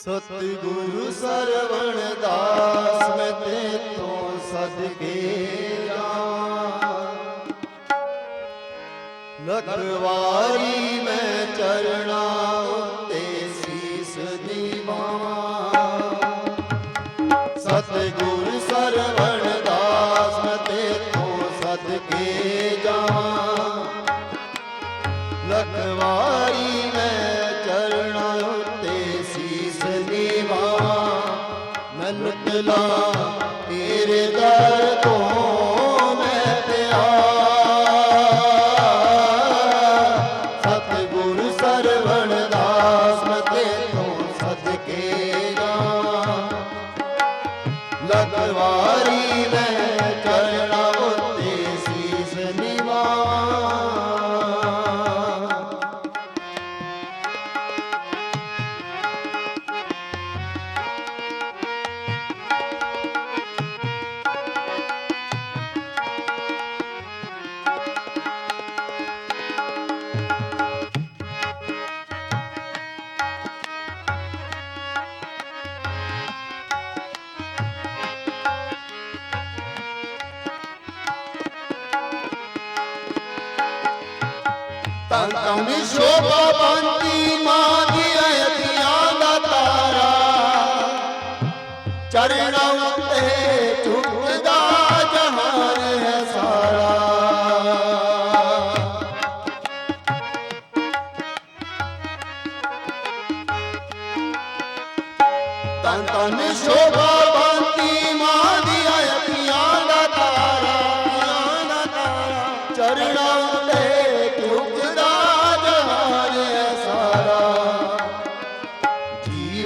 ਸਤਿਗੁਰੂ ਸਰਵਣ ਦਾਸ ਮੈਂ ਤੇ ਤੋਂ ਸਦਕੇ ਜਾਵਾਂ ਲਖਵਾਰੀ ਮੈਂ ਮੈਂ ਤੇਰੇ ਦਰ ਤੋਂ ਮੈਂ ਪਿਆ ਸਤਿਗੁਰ ਸਰਵਣ ਦਾਸ, ਮੈਂ ਤੇ ਤੋਂ ਸਦਕੇ ਜਾ ਲਗਵਾਰੀ ਮੈਂ तव शोभवन्ति मादि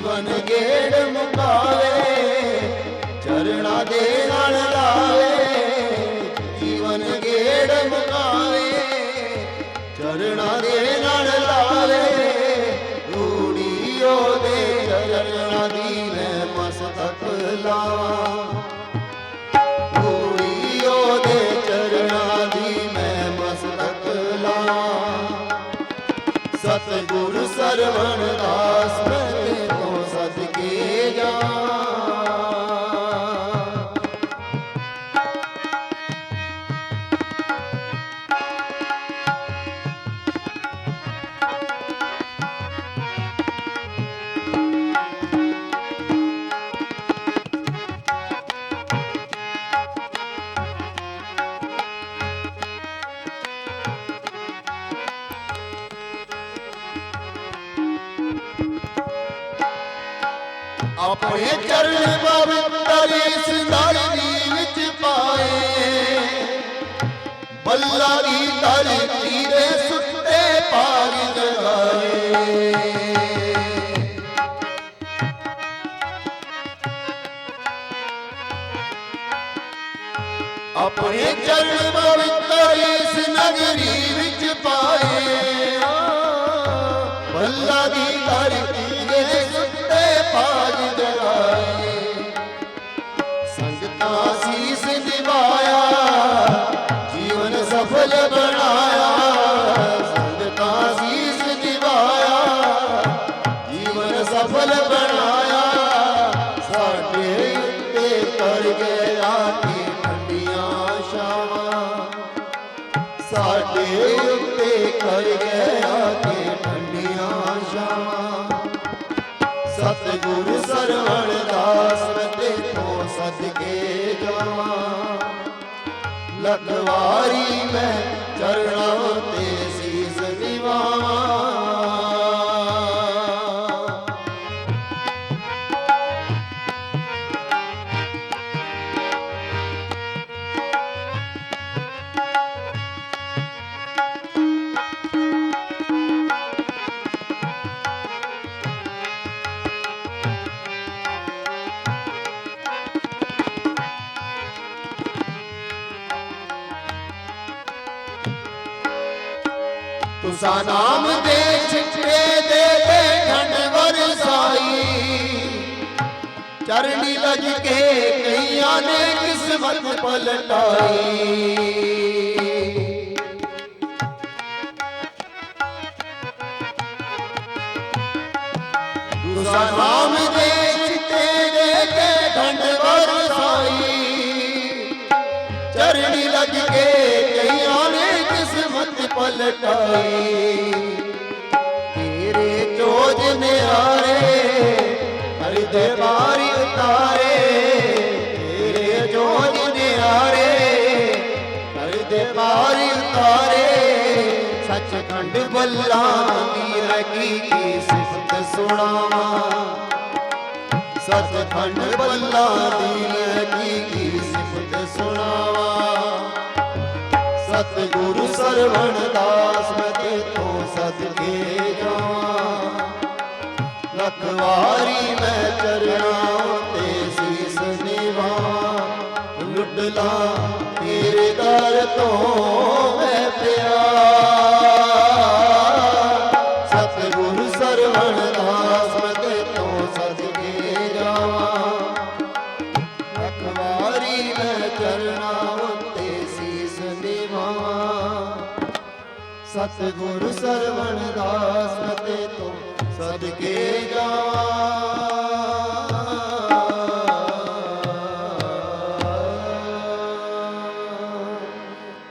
ਜੀਵਨ ਗੇੜ ਮੁਕਾਵੇ ਚਰਣਾ ਦੇ ਨਾਲ ਲਾਵੇ, ਜੀਵਨ ਗੇੜ ਮੁਕਾਵੇ ਚਰਣਾ ਦੇ ਨਾਲ ਲਾਵੇ, ਰੂੜੀਓ ਦੇ ਚਰਣਾ ਦੀ ਮੈਂ ਮਸਤਕ ਲਾਵਾਂ। ਆਪਣੇ ਚਰਨ ਪਵਿੱਤਰ ਇਸ ਧਰਤੀ ਵਿੱਚ ਪਾਏ। ਬੱਲਾ ਦੀ ਧਰਤੀ ਦੇ ਸਾਡੇ ਉੱਤੇ ਗਿਆ ਕਿ ਠੰਡੀਆਂ ਛਾਵਾਂ। ਸਾਡੇ ਉੱਤੇ ਕਰ ਗਿਆ ਕਿ ਠੰਡੀਆਂ ਛਾਵਾਂ। ਸਤਿਗੁਰ ਸਰਵਣ ਦਾਸ ਮੈਂ ਤੇਥੋਂ ਸਦਕੇ ਜਾਵਾਂ। ਲਖਵਾਰੀ ਮੈਂ ਚਰਣਾ ਤੇ ਤੁਸਾ ਨਾਮ ਦੇ ਛਿੱਟੇ ਦੇ ਦੇ ਠੰਡ ਵਰਸਾਈ। ਚਰਣੀ ਲਜ ਕੇ ਕਈਆਂ ਨੇ ਕਿਸਮਤ ਪਲਟਾਈ। ਨਾਮ ਦੇ ਚਿੱਤੇ ਦੇ ਕੇ ਢੰਡ ਵਰਸਾਈ। ਚਰਣੀ ਲੱਗ ਕੇ ਕਈਆਂ ਪਲਟਾਈ ਤੇਰੇ ਚੋਜ ਨਿਆਰੇ ਹਰ ਬਾਰੀ ਉਤਾਰੇ। ਤੇਰੇ ਚੋਜ ਨਿਆਰੇ ਹਰ ਬਾਰੀ ਉਤਾਰੇ। ਸੱਚਖੰਡ ਬੱਲਾ ਦੀ ਰਗੀ ਸਿਫਤ ਸੁਣਾਵਾਂ। ਸਤਖੰਡ ਬੱਲਾ ਦੀ ਕੀ ਸਿਫਤ ਸੁਣਾਵਾ। ਸਤਿਗੁਰੂ ਸਰਵਣ ਦਾਸ ਮੈਂ ਤੇ ਤੋਂ ਸਦਕੇ ਜਾਵਾਂ। ਲੱਖ ਵਾਰੀ ਮੈਂ ਚਰਣਾ ਤੇ ਸੀਸ ਨਿਵਾਂ। ਲੁੱਟ ਤੇਰੇ ਦਰ ਤੋਂ ਮੈਂ ਪਿਆ ਸਤਿਗੁਰ ਸਰਵਣ ਦਾਸ ਤੇ ਤੋਂ ਸਦਕੇ